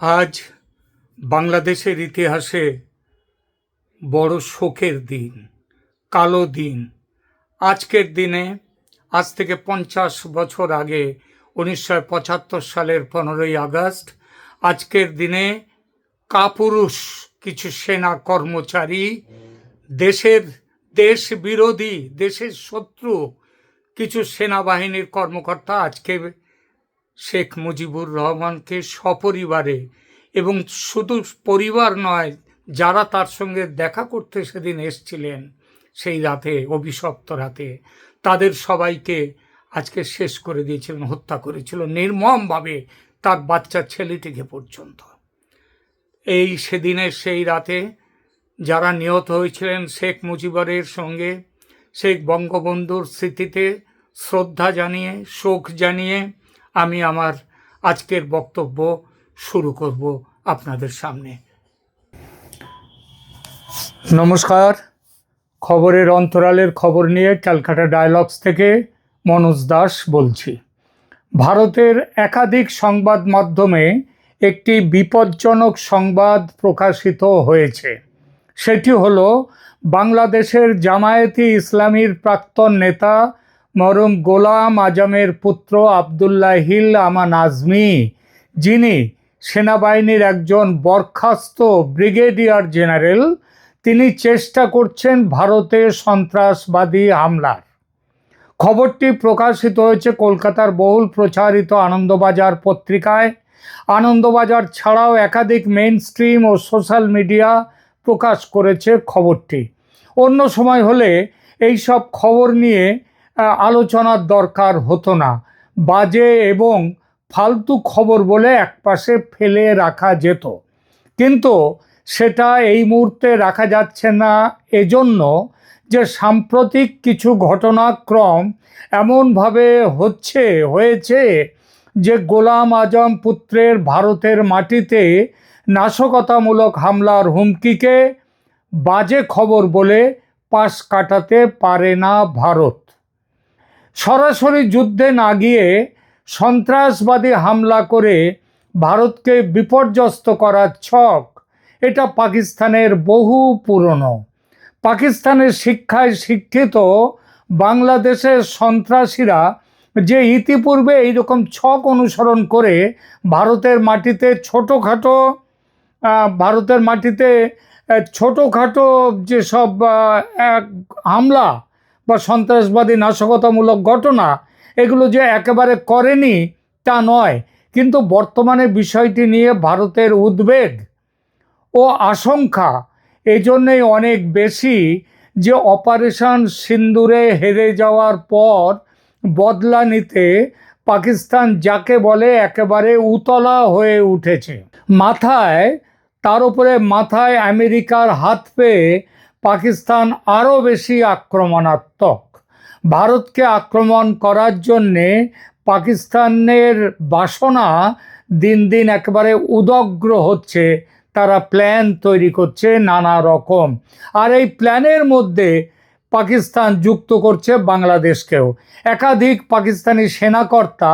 আজ বাংলাদেশের ইতিহাসে বড় শোকের দিন, কালো দিন। আজকের দিনে, আজ থেকে পঞ্চাশ বছর আগে, উনিশশো পঁচাত্তর সালের পনেরোই আগস্ট, আজকের দিনে কাপুরুষ কিছু সেনা কর্মচারী, দেশের দেশ বিরোধী দেশের শত্রু কিছু সেনাবাহিনীর কর্মকর্তা আজকে শেখ মুজিবুর রহমানকে সপরিবারে এবং শুধু পরিবার নয়, যারা তার সঙ্গে দেখা করতে সেদিন এসছিলেন সেই রাতে, অভিশপ্ত রাতে, তাদের সবাইকে আজকে শেষ করে দিয়েছিলেন, হত্যা করেছিল নির্মমভাবে তার বাচ্চা ছেলেটিকে পর্যন্ত। এই সেদিনের সেই রাতে যারা নিহত হয়েছিলেন শেখ মুজিবরের সঙ্গে, শেখ বঙ্গবন্ধুর স্মৃতিতে শ্রদ্ধা জানিয়ে, শোক জানিয়ে আমি আমার আজকের বক্তব্য শুরু করব আপনাদের সামনে। নমস্কার। খবরের অন্তরালের খবর নিয়ে ক্যালকাটা ডায়ালগস থেকে মনোজ দাস বলছি। ভারতের একাধিক সংবাদ মাধ্যমে একটি বিপজ্জনক সংবাদ প্রকাশিত হয়েছে। সেটি হলো বাংলাদেশের জামায়াতি ইসলামীর প্রাক্তন নেতা মরম গোলাম আজমের পুত্র আবদুল্লাহিল আমান আজমি, যিনি সেনাবাহিনীর একজন বরখাস্ত ব্রিগেডিয়ার জেনারেল, তিনি চেষ্টা করছেন ভারতে সন্ত্রাসবাদী হামলার। খবরটি প্রকাশিত হয়েছে কলকাতার বহুল প্রচারিত আনন্দবাজার পত্রিকায়। আনন্দবাজার ছাড়াও একাধিক মেইন স্ট্রিম ও সোশ্যাল মিডিয়া প্রকাশ করেছে খবরটি। অন্য সময় হলে এই সব খবর নিয়ে আলোচনার দরকার হতো না। বাজে এবং ফালতু খবর বলে একপাশে ফেলে রাখা যেত। কিন্তু সেটা এই মুহূর্তে রাখা যাচ্ছে না এজন্য যে সাম্প্রতিক কিছু ঘটনাক্রম এমনভাবে হচ্ছে, হয়েছে যে গোলাম আজম পুত্রের ভারতের মাটিতে নাশকতামূলক হামলার হুমকিকে বাজে খবর বলে পাশ কাটাতে পারে না ভারত। সরাসরি যুদ্ধে না গিয়ে সন্ত্রাসবাদী হামলা করে ভারতকে বিপর্যস্ত করার ছক। এটা পাকিস্তানের বহু পুরনো। পাকিস্তানের শিক্ষায় শিক্ষিত বাংলাদেশের সন্ত্রাসীরা যে ইতিপূর্বে এইরকম ছক অনুসরণ করে ভারতের মাটিতে ছোটোখাটো ভারতের মাটিতে ছোটোখাটো যেসব হামলা বা সন্ত্রাসবাদী নাশকতামূলক ঘটনা, এগুলো যে একেবারে করেনি তা নয়। কিন্তু বর্তমানে বিষয়টি নিয়ে ভারতের উদ্বেগ ও আশঙ্কা এই জন্যেই অনেক বেশি যে অপারেশন সিন্দুরে হেরে যাওয়ার পর বদলা নিতে পাকিস্তান যাকে বলে একেবারে উতলা হয়ে উঠেছে। মাথায়, তার উপরে মাথায় আমেরিকার হাত পেয়ে পাকিস্তান আরও বেশি আক্রমণাত্মক। ভারতকে আক্রমণ করার জন্যে পাকিস্তানের বাসনা দিন দিন একেবারে উদগ্র হচ্ছে, তারা প্ল্যান তৈরি করছে নানা রকম। আর এই প্ল্যানের মধ্যে পাকিস্তান যুক্ত করছে বাংলাদেশকেও। একাধিক পাকিস্তানি সেনাকর্তা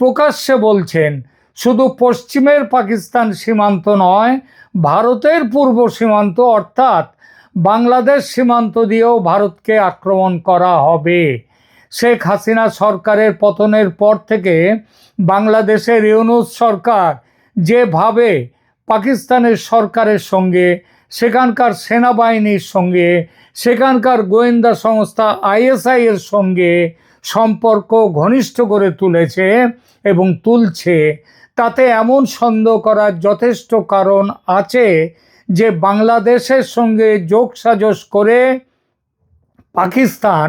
প্রকাশ্যে বলছেন, শুধু পশ্চিমের পাকিস্তান সীমান্ত নয়, ভারতের পূর্ব সীমান্ত অর্থাৎ বাংলাদেশ সীমান্ত দিয়েও ভারতকে আক্রমণ করা হবে। শেখ হাসিনা সরকারের পতনের পর থেকে বাংলাদেশের ইউনুস সরকার যেভাবে পাকিস্তানের সরকারের সঙ্গে, সেখানকার সেনাবাহিনীর সঙ্গে, সেখানকার গোয়েন্দা সংস্থা আইএসআই এর সঙ্গে সম্পর্ক ঘনিষ্ঠ করে তুলেছে এবং তুলছে, তাতে এমন সন্দেহ করার যথেষ্ট কারণ আছে যে বাংলাদেশের সঙ্গে যোগসাজশ করে পাকিস্তান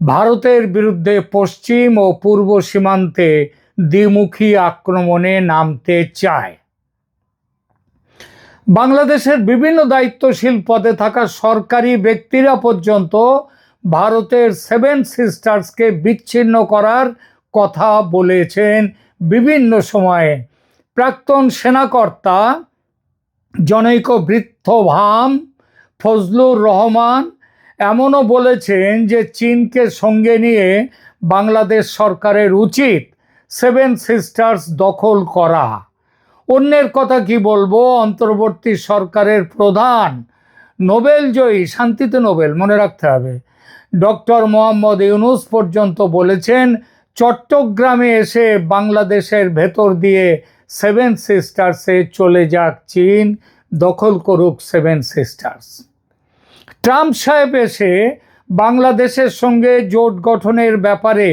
ভারতের বিরুদ্ধে পশ্চিম ও পূর্ব সীমান্তে দ্বিমুখী আক্রমণে নামতে চায়। বাংলাদেশের বিভিন্ন দায়িত্বশীল পদে থাকা সরকারি ব্যক্তিরা পর্যন্ত ভারতের সেভেন সিস্টার্সকে বিচ্ছিন্ন করার কথা বলেছেন বিভিন্ন সময়ে। প্রাক্তন সেনাকর্তা জনৈক বৃদ্ধ ভাম ফজলুর রহমান এমনও বলেছেন যে চীনকে সঙ্গে নিয়ে বাংলাদেশ সরকারের উচিত সেভেন সিস্টার্স দখল করা। অন্যের কথা কি বলব? অন্তর্বর্তী সরকারের প্রধান নোবেল জয়ী, শান্তিতে নোবেল, মনে রাখতে হবে। ডক্টর মোহাম্মদ ইউনুস পর্যন্ত বলেছেন, চট্টগ্রামে এসে বাংলাদেশের ভেতর দিয়ে সেভেন সিস্টার্সে চলে যাক চীন, দখল করুক সেভেন সিস্টার্স। ট্রাম্প সাহেব এসে বাংলাদেশের সঙ্গে জোট গঠনের ব্যাপারে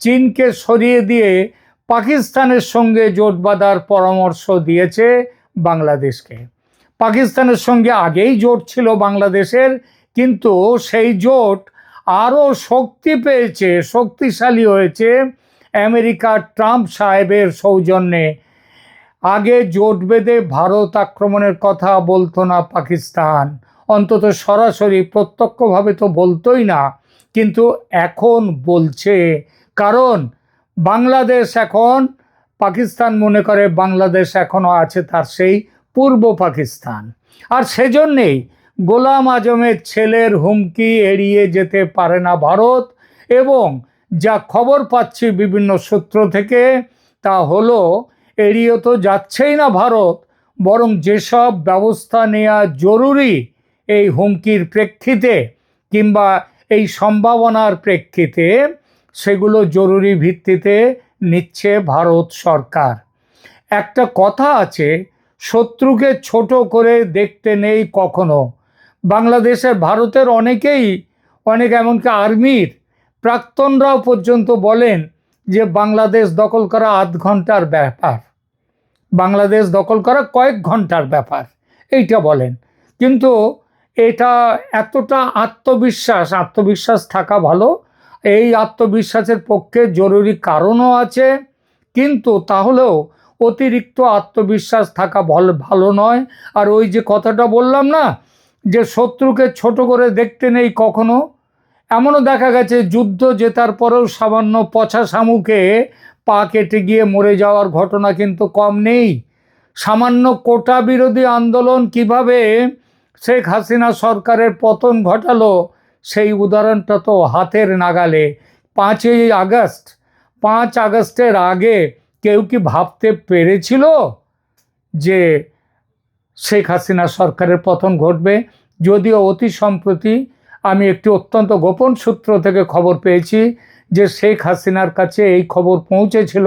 চীনকে সরিয়ে দিয়ে পাকিস্তানের সঙ্গে জোট বাঁধার পরামর্শ দিয়েছে বাংলাদেশকে। পাকিস্তানের সঙ্গে আগেই জোট ছিল বাংলাদেশের, কিন্তু সেই জোট আরও শক্তি পেয়েছে, শক্তিশালী হয়েছে আমেরিকার ট্রাম্প সাহেবের সৌজন্যে। আগে জোট বেঁধে ভারত আক্রমণের কথা বলতো না পাকিস্তান। অন্তত সরাসরি প্রত্যক্ষভাবে তো বলতোই না, কিন্তু এখন বলছে। কারণ বাংলাদেশ এখন, পাকিস্তান মনে করে বাংলাদেশ এখনও আছে তার সেই পূর্ব পাকিস্তান। আর সেজন্যেই গোলাম আজমের ছেলের হুমকি এড়িয়ে যেতে পারে না ভারত, এবং যা খবর পাচ্ছি বিভিন্ন সূত্র থেকে তা হলো এড়িয়ে তো যাচ্ছেই না ভারত, বরং যেসব ব্যবস্থা নেওয়া জরুরি এই হুমকির প্রেক্ষিতে কিংবা এই সম্ভাবনার প্রেক্ষিতে, সেগুলো জরুরি ভিত্তিতে নিচ্ছে ভারত সরকার। একটা কথা আছে, শত্রুকে ছোট করে দেখতে নেই কখনো। বাংলাদেশের ভারতের অনেকেই, অনেক এমনকি আর্মির প্রাক্তনরাও পর্যন্ত বলেন যে বাংলাদেশ দখল করা আধ ঘণ্টার ব্যাপার, বাংলাদেশ দখল করা কয়েক ঘণ্টার ব্যাপার, এইটা বলেন। কিন্তু এটা এতটা আত্মবিশ্বাস আত্মবিশ্বাস থাকা ভালো, এই আত্মবিশ্বাসের পক্ষে জরুরি কারণও আছে, কিন্তু তাহলেও অতিরিক্ত আত্মবিশ্বাস থাকা ভালো ভালো নয়। আর ওই যে কথাটা বললাম না, যে শত্রুকে ছোট করে দেখতে নেই কখনো এমনও দেখা গেছে, যুদ্ধ জেতার পরেও সামান্য পচা শামুকে পা কেটে গিয়ে মরে যাওয়ার ঘটনা কিন্তু কম নেই। সামান্য কোটা বিরোধী আন্দোলন কীভাবে শেখ হাসিনা সরকারের পতন ঘটালো, সেই উদাহরণটা তো হাতের নাগালে। পাঁচই আগস্ট, পাঁচ আগস্টের আগে কেউ কি ভাবতে পেরেছিল যে শেখ হাসিনা সরকারের পতন ঘটবে? যদিও অতি সম্প্রতি আমি একটি অত্যন্ত গোপন সূত্র থেকে খবর পেয়েছি যে শেখ হাসিনার কাছে এই খবর পৌঁছেছিল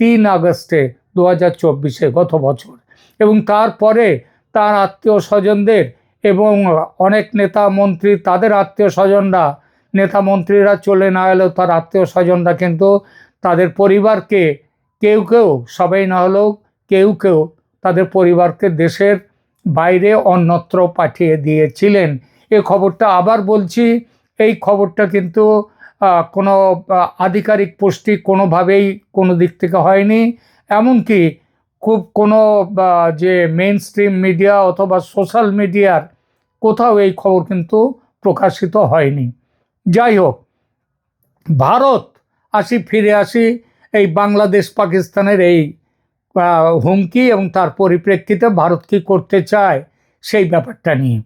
তিন আগস্টে দু হাজার চব্বিশে গত বছর। এবং তারপরে তার আত্মীয় স্বজনদের এবং অনেক নেতা মন্ত্রী, তাদের আত্মীয় স্বজনরা, নেতা মন্ত্রীরা চলে না এলেও তার আত্মীয় স্বজনরা কিন্তু তাদের পরিবারকে, কেউ কেউ, সবাই না হলেও কেউ কেউ তাদের পরিবারকে দেশের বাইরে অন্যত্র পাঠিয়ে দিয়েছিলেন। এ খবরটা আবার বলছি, এই খবরটা কিন্তু কোনো আধিকারিক পুষ্টি কোনোভাবেই কোনো দিক থেকে হয়নি। এমনকি খুব কোনো যে মেন স্ট্রিম মিডিয়া অথবা সোশ্যাল মিডিয়ার কোথাও এই খবর কিন্তু প্রকাশিত হয়নি। যাই হোক, ভারত আসি, ফিরে আসি এই বাংলাদেশ পাকিস্তানের এই হুমকি এবং তার পরিপ্রেক্ষিতে ভারত কী করতে চায় সেই ব্যাপারটা নিয়ে।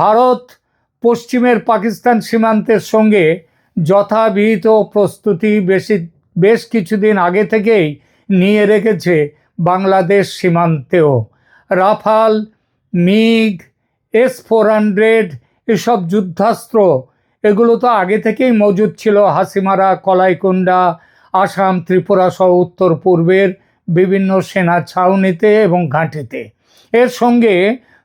ভারত পশ্চিমের পাকিস্তান সীমান্তের সঙ্গে যথাবিহিত প্রস্তুতি বেশি, বেশ কিছুদিন আগে থেকেই নিয়ে রেখেছে Bangladesh সীমান্তেও। Rafale, MiG, S four hundred এসব যুদ্ধাস্ত্র, এগুলো তো আগে থেকেই মজুদ ছিল হাসিমারা কলাইকুণ্ডা আসাম, ত্রিপুরা সহ উত্তর পূর্বের বিভিন্ন সেনা ছাউনিতে এবং ঘাঁটিতে। এর সঙ্গে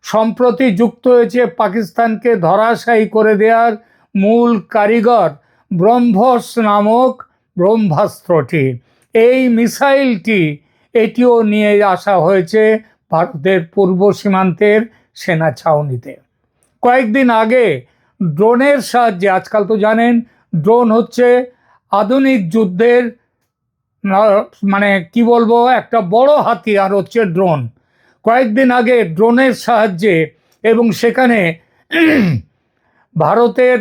সম্প্রতি যুক্ত হয়েছে পাকিস্তানকে ধরাশায়ী করে দেওয়ার মূল কারিগর ব্রহ্মস নামক ব্রহ্মাস্ত্রটি। এই মিসাইলটি এটিও নিয়ে আসা হয়েছে ভারতের পূর্ব সীমান্তের সেনা ছাউনিতে। কয়েকদিন আগে ড্রোনের সাহায্যে, আজকাল তো জানেন, ড্রোন হচ্ছে আধুনিক যুদ্ধের মানে কি বলব, একটা বড় হাতিয়ার হচ্ছে ড্রোন। কয়েকদিন আগে ড্রোনের সাহায্যে এবং সেখানে ভারতের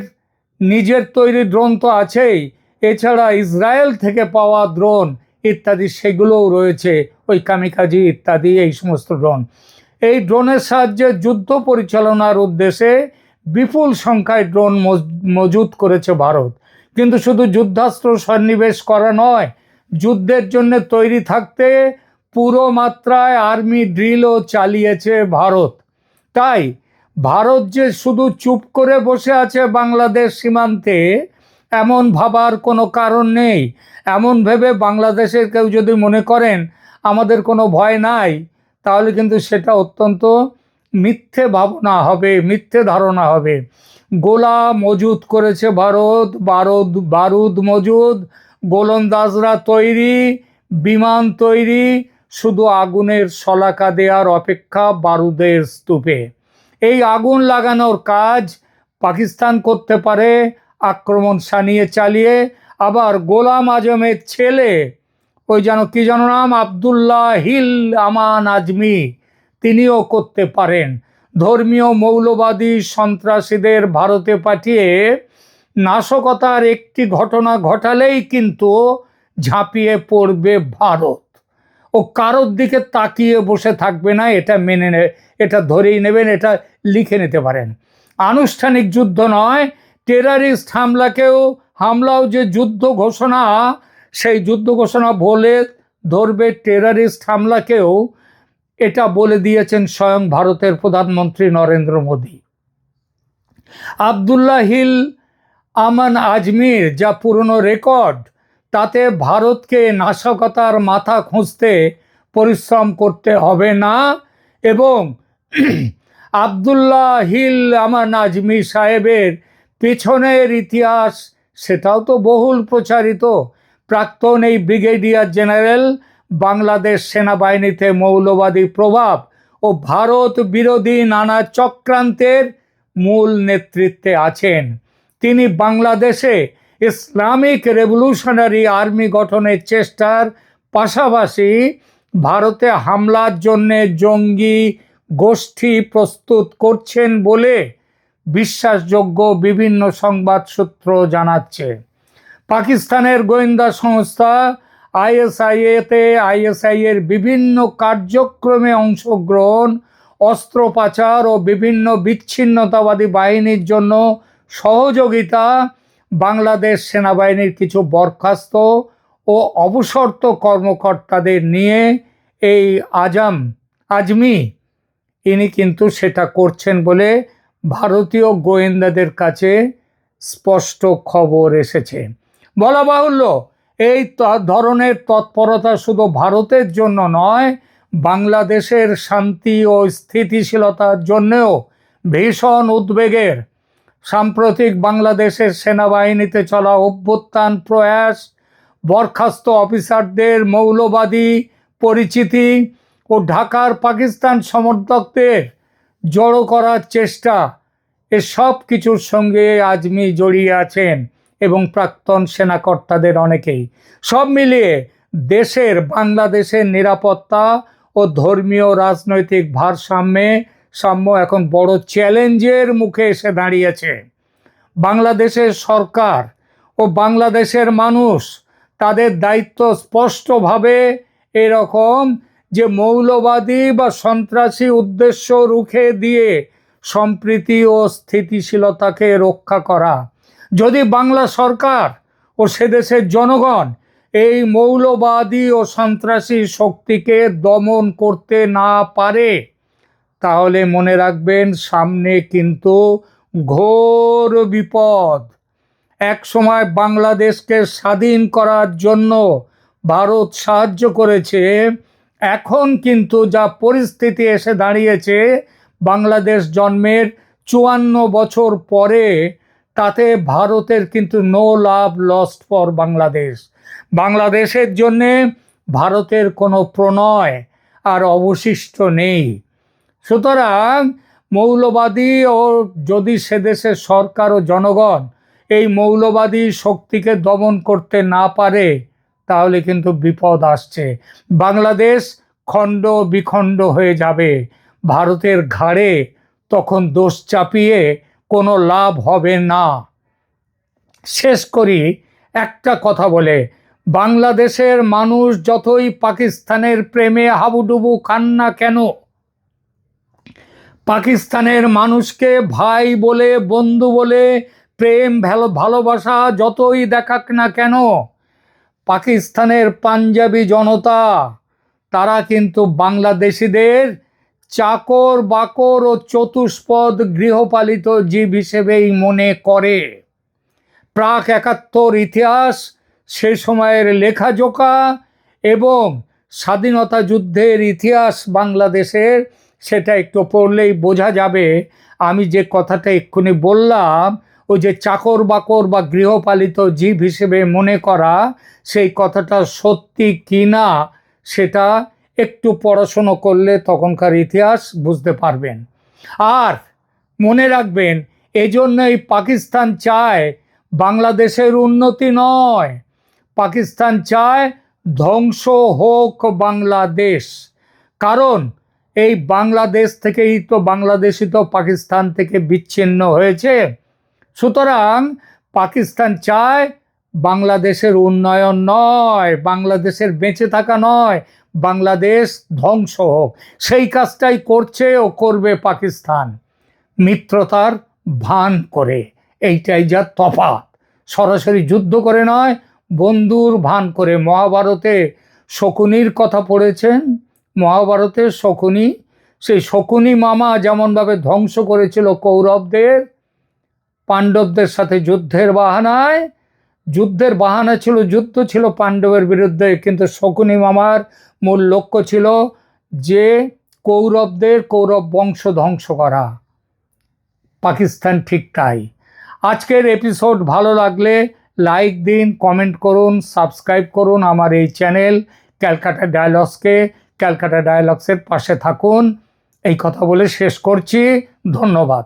নিজের তৈরি ড্রোন তো আছেই, এছাড়া ইসরায়েল থেকে পাওয়া ড্রোন ইত্যাদি সেগুলোও রয়েছে, ওই কামিকাজি ইত্যাদি, এই সমস্ত ড্রোন। এই ড্রোনের সাহায্যে যুদ্ধ পরিচালনার উদ্দেশ্যে বিপুল সংখ্যায় ড্রোন মজুত করেছে ভারত। কিন্তু শুধু যুদ্ধাস্ত্র সন্নিবেশ করা নয়, যুদ্ধের জন্য তৈরি থাকতে পুরো মাত্রায় আর্মি ড্রিলও চালিয়েছে ভারত। তাই ভারত যে শুধু চুপ করে বসে আছে বাংলাদেশ সীমান্তে, এমন ভাবার কোনো কারণ নেই। এমন ভেবে বাংলাদেশের কেউ যদি মনে করেন, আমাদের কোনো ভয় নাই তাহলে কিন্তু সেটা অত্যন্ত মিথ্যে ভাবনা হবে, মিথ্যে ধারণা হবে। গোলা মজুদ করেছে ভারত, বারুদ বারুদ মজুদ, গোলন্দাজরা তৈরি, বিমান তৈরি শুধু আগুনের শলাকা দেওয়ার অপেক্ষা বারুদের স্তূপে। এই আগুন লাগানোর কাজ পাকিস্তান করতে পারে, আক্রমণ সানিয়ে চালিয়ে, আবার গোলাম আজমের ছেলে, ওই যেন কি যেন নাম, আবদুল্লাহ হিল আমান আজমি, তিনিও করতে পারেন। ধর্মীয় মৌলবাদী সন্ত্রাসীদের ভারতে পাঠিয়ে নাশকতার একটি ঘটনা ঘটালেই কিন্তু ঝাঁপিয়ে পড়বে ভারত। ও কারোর দিকে তাকিয়ে বসে থাকবে না, এটা মেনে নে, এটা ধরেই নেবেন, এটা লিখে নিতে পারেন। আনুষ্ঠানিক যুদ্ধ নয় টেরারিস্ট হামলাকেও, হামলাও যে যুদ্ধ ঘোষণা, সেই যুদ্ধ ঘোষণা বলে ধরবে টেরারিস্ট হামলাকেও, এটা বলে দিয়েছেন স্বয়ং ভারতের প্রধানমন্ত্রী নরেন্দ্র মোদী। আবদুল্লাহ হিল আমান আজমির, যা পুরনো রেকর্ড তাতে ভারতকে নাশকতার মাথা খুঁজতে পরিশ্রম করতে হবে না এবং আবদুল্লাহ হিল আমার নাজমি সাহেবের পেছনের ইতিহাস, সেটাও তো বহুল প্রচারিত। প্রাক্তন এই ব্রিগেডিয়ার জেনারেল, বাংলাদেশ সেনাবাহিনীতে মৌলবাদী প্রভাব ও ভারত বিরোধী নানা চক্রান্তের মূল নেতৃত্বে আছেন। তিনি বাংলাদেশে ইসলামিক রেভলিউশনারি আর্মি গঠনের চেষ্টার পাশাপাশি ভারতে হামলার জন্যে জঙ্গি গোষ্ঠী প্রস্তুত করছেন বলে বিশ্বাসযোগ্য বিভিন্ন সংবাদ সূত্র জানাচ্ছে। পাকিস্তানের গোয়েন্দা সংস্থা আইএসআইএতে আইএসআই এর বিভিন্ন কার্যক্রমে অংশগ্রহণ অস্ত্র পাচার ও বিভিন্ন বিচ্ছিন্নতাবাদী বাহিনীর জন্য সহযোগিতা বাংলাদেশ সেনাবাহিনীর কিছু বরখাস্ত ও অবসর্ত কর্মকর্তাদের নিয়ে এই আজাম, আজমি, ইনি কিন্তু সেটা করছেন বলে ভারতীয় গোয়েন্দাদের কাছে স্পষ্ট খবর এসেছে। বলা বাহুল্য, এই ধরনের তৎপরতা শুধু ভারতের জন্য নয়, বাংলাদেশের শান্তি ও স্থিতিশীলতার জন্যেও ভীষণ উদ্বেগের সাম্প্রতিক বাংলাদেশের সেনাবাহিনীতে চলা অভ্যুত্থান প্রয়াস, বরখাস্ত অফিসারদের মৌলবাদী পরিচিতি ও ঢাকার পাকিস্তান সমর্থকদের জড়ো করার চেষ্টা, এসব কিছুর সঙ্গে আজমি জড়িয়ে আছেন এবং প্রাক্তন সেনাকর্তাদের অনেকেই। সব মিলিয়ে দেশের বাংলাদেশের নিরাপত্তা ও ধর্মীয় রাজনৈতিক ভারসাম্যে সাম্য এখন বড় চ্যালেঞ্জের মুখে এসে দাঁড়িয়েছে। বাংলাদেশের সরকার ও বাংলাদেশের মানুষ তাদের দায়িত্ব স্পষ্টভাবে এরকম যে মৌলবাদী বা সন্ত্রাসী উদ্দেশ্য রুখে দিয়ে সম্প্রীতি ও স্থিতিশীলতাকে রক্ষা করা। যদি বাংলা সরকার ও সেদেশের জনগণ এই মৌলবাদী ও সন্ত্রাসী শক্তিকে দমন করতে না পারে তাহলে মনে রাখবেন, সামনে কিন্তু ঘোর বিপদ। এক সময় বাংলাদেশকে স্বাধীন করার জন্য ভারত সাহায্য করেছে, এখন কিন্তু যা পরিস্থিতি এসে দাঁড়িয়েছে, বাংলাদেশ জন্মের চুয়ান্ন বছর পরে তাতে ভারতের কিন্তু no love lost for Bangladesh. বাংলাদেশের জন্যে ভারতের কোনো প্রণয় আর অবশিষ্ট নেই। সুতরাং মৌলবাদী ও যদি সে দেশের সরকার ও জনগণ এই মৌলবাদী শক্তিকে দমন করতে না পারে, তাহলে কিন্তু বিপদ আসছে। বাংলাদেশ খণ্ড বিখণ্ড হয়ে যাবে। ভারতের ঘাড়ে তখন দোষ চাপিয়ে কোনো লাভ হবে না। শেষ করি, একটা কথা বলে, বাংলাদেশের মানুষ যতই পাকিস্তানের প্রেমে হাবুডুবু খান না কেন? পাকিস্তানের মানুষকে ভাই বলে, বন্ধু বলে, প্রেম ভালো ভালোবাসা যতই দেখাক না কেন, পাকিস্তানের পাঞ্জাবি জনতা, তারা কিন্তু বাংলাদেশিদের চাকর, বাকর ও চতুষ্পদ গৃহপালিত জীব হিসেবেই মনে করে। প্রাক একাত্তর ইতিহাস, সে সময়ের লেখাজোকা এবং স্বাধীনতা যুদ্ধের ইতিহাস বাংলাদেশের সেটা একটু পড়লেই বোঝা যাবে। আমি যে কথাটা এক্ষুনি বললাম, ওই যে চাকর বাকর বা গৃহপালিত জীব হিসেবে মনে করা, সেই কথাটা সত্যি কি না, সেটা একটু পড়াশুনো করলে তখনকার ইতিহাস বুঝতে পারবেন। আর মনে রাখবেন, এজন্যই পাকিস্তান চায় বাংলাদেশের উন্নতি নয়। পাকিস্তান চায় ধ্বংস হোক বাংলাদেশ। কারণ এই বাংলাদেশ থেকেই তো বাংলাদেশই তো পাকিস্তান থেকে বিচ্ছিন্ন হয়েছে। সুতরাং পাকিস্তান চায় বাংলাদেশের উন্নয়ন নয়, বাংলাদেশের বেঁচে থাকা নয়, বাংলাদেশ ধ্বংস হোক। সেই কাজটাই করছে ও করবে পাকিস্তান। মিত্রতার ভান করে, এইটাই যা তফাৎ। সরাসরি যুদ্ধ করে নয়, বন্ধুর ভান করে। মহাভারতে শকুনির কথা পড়েছেন মহাভারতে শকুনি। সেই শকুনি মামা যেমনভাবে ধ্বংস করেছিল কৌরবদের, পাণ্ডবদের সাথে যুদ্ধের বাহানায়। যুদ্ধের বাহানা ছিল, যুদ্ধ ছিল পাণ্ডবের বিরুদ্ধে, কিন্তু শকুনি মামার মূল লক্ষ্য ছিল যে কৌরবদের কৌরব বংশ ধ্বংস করা। পাকিস্তান ঠিক তাই। আজকের এপিসোড ভালো লাগলে লাইক দিন কমেন্ট করুন সাবস্ক্রাইব করুন আমার এই চ্যানেল ক্যালকাটা ডায়ালগসকে। ক্যালকাটা ডায়ালগসের পাশে থাকুন। এই কথা বলে শেষ করছি। ধন্যবাদ।